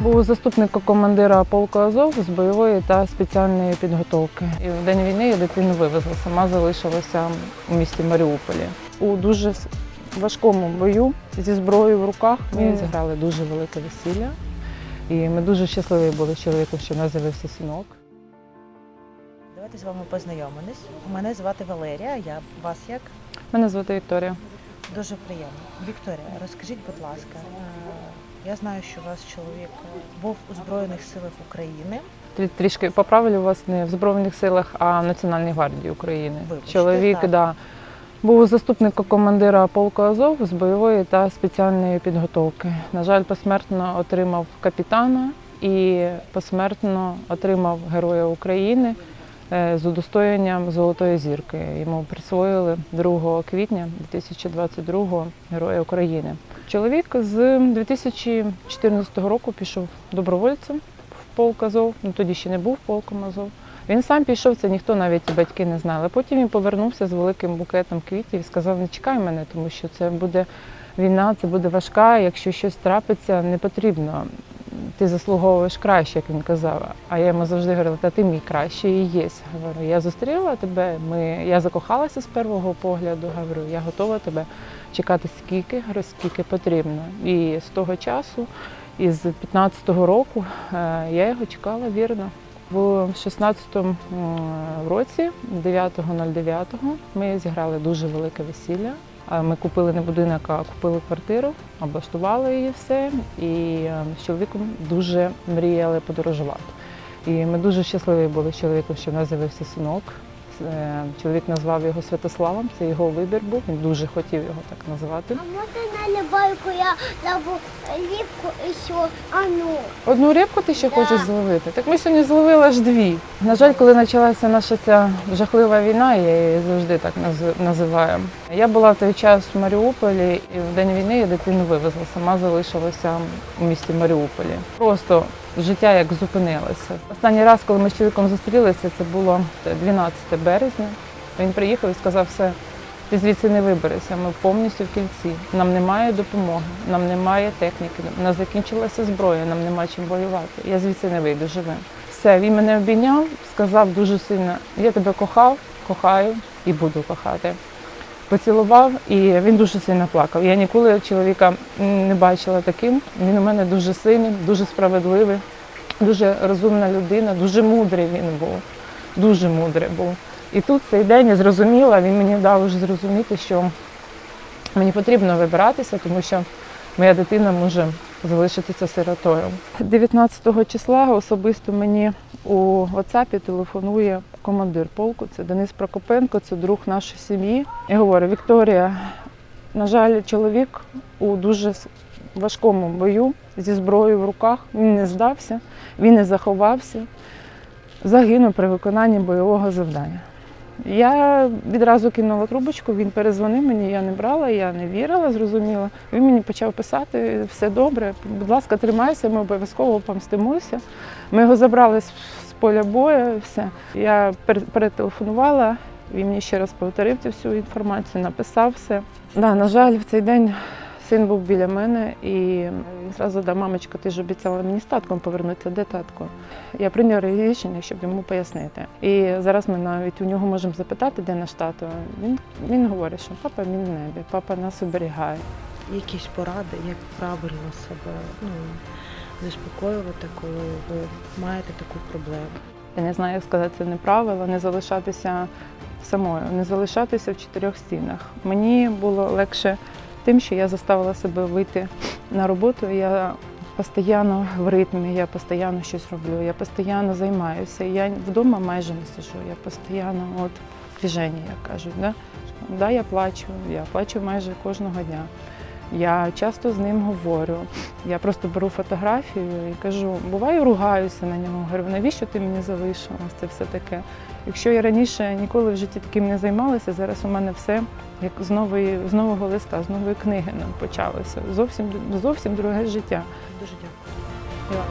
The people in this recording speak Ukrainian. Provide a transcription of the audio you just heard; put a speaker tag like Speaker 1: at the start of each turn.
Speaker 1: Був заступником командира полку Азов з бойової та спеціальної підготовки. І в день війни я дитину вивезла. Сама залишилася у місті Маріуполі. У дуже важкому бою зі зброєю в руках ми зіграли дуже велике весілля. І ми дуже щасливі були з чоловіком, що в нас з'явився синок.
Speaker 2: Давайте з вами познайомимось. Мене звати Валерія, я вас як?
Speaker 1: Мене звати Вікторія.
Speaker 2: Дуже приємно. Вікторія, розкажіть, будь ласка, е, я знаю, що у вас чоловік був у Збройних силах України.
Speaker 1: Трі- Трішки поправлю вас не в Збройних силах, а в Національній гвардії України.
Speaker 2: Вибачте,
Speaker 1: Чоловік
Speaker 2: так.
Speaker 1: да, був заступником командира полку Азов з бойової та спеціальної підготовки. На жаль, посмертно отримав капітана і посмертно отримав Героя України е, з удостоєнням Золотої зірки. Йому присвоїли 2 квітня 2022 Героя України. Чоловік з 2014 року пішов добровольцем в полк Азов. Ну тоді ще не був полком Азов. Він сам пішов, це ніхто навіть батьки не знали. Потім він повернувся з великим букетом квітів і сказав: не чекай мене, тому що це буде війна, це буде важка. Якщо щось трапиться, не потрібно. Ти заслуговуєш краще, як він казав. А я йому завжди говорила, та ти мій кращий і є. Говорю, я зустріла тебе, ми, я закохалася з першого погляду. Говорю, я готова тебе чекати скільки, говорю, скільки потрібно. І з того часу, із 15-го року, е, я його чекала вірно. В 16-му році, 9.09, ми зіграли дуже велике весілля. Ми купили не будинок, а купили квартиру, облаштували її все. І е, з чоловіком дуже мріяли подорожувати. І ми дуже щасливі були з чоловіком, що в нас з'явився синок. Е, Чоловік назвав його Святославом, це його вибір був. Він дуже хотів його так називати.
Speaker 3: А можно на любойку я забу липку еще а ну.
Speaker 1: Одну рибку ти ще
Speaker 3: Да.
Speaker 1: хочеш зловити? Так ми сьогодні зловили аж дві. На жаль, коли почалася наша ця жахлива війна, я її завжди так називаю. Я була в той час в Маріуполі, і в день війни я дитину вивезла. Сама залишилася у місті Маріуполі. Просто життя як зупинилося. Останній раз, коли ми з чоловіком зустрілися, це було 12 березня. Він приїхав і сказав, все. Ти звідси не виберешся, ми повністю в кільці. Нам немає допомоги, нам немає техніки, у нас закінчилася зброя, нам нема чим воювати. Я звідси не вийду живим. Все, він мене обійняв, сказав дуже сильно: я тебе кохав, кохаю і буду кохати. Поцілував, і він дуже сильно плакав. Я ніколи чоловіка не бачила таким. Він у мене дуже сильний, дуже справедливий, дуже розумна людина, дуже мудрий він був. Дуже мудрий був. І тут цей день я зрозуміла, він мені дав вже зрозуміти, що мені потрібно вибиратися, тому що моя дитина може залишитися сиротою. 19 числа особисто мені у WhatsApp телефонує командир полку, це Денис Прокопенко, це друг нашої сім'ї. І говорить: Вікторія, на жаль, чоловік у дуже важкому бою зі зброєю в руках. Він не здався, він не заховався, загинув при виконанні бойового завдання. Я відразу кинула трубочку, він перезвонив мені, я не брала, я не вірила, зрозуміла. Він мені почав писати, все добре, будь ласка, тримайся, ми обов'язково помстимося. Ми його забрали з, поля бою, все. Я перетелефонувала, він мені ще раз повторив цю всю інформацію, написав все. Да, на жаль, в цей день син був біля мене і він зразу да, мамочка, ти ж обіцяла мені з татком повернутися, де татко? Я прийняла рішення, щоб йому пояснити. І зараз ми навіть у нього можемо запитати, де наш тато. Він, він говорить, що папа він в небі, папа нас оберігає.
Speaker 2: Якісь поради, як правильно себе ну, заспокоювати, коли ви маєте таку проблему?
Speaker 1: Я не знаю, як сказати, це не правило, не залишатися самою, не залишатися в чотирьох стінах. Мені було легше тим, що я заставила себе вийти на роботу. Я постійно в ритмі, я постійно щось роблю, я постійно займаюся. Я вдома майже не сижу, я постійно от в движенні, як кажуть. Да? Да, я плачу, я плачу майже кожного дня. Я часто з ним говорю. Я просто беру фотографію і кажу, буваю, ругаюся на нього. Говорю, навіщо ти мені залишилась? Це все таке. Якщо я раніше ніколи в житті таким не займалася, зараз у мене все як з нової, з нового листа, з нової книги нам почалося. Зовсім зовсім друге життя.
Speaker 2: Дуже дякую.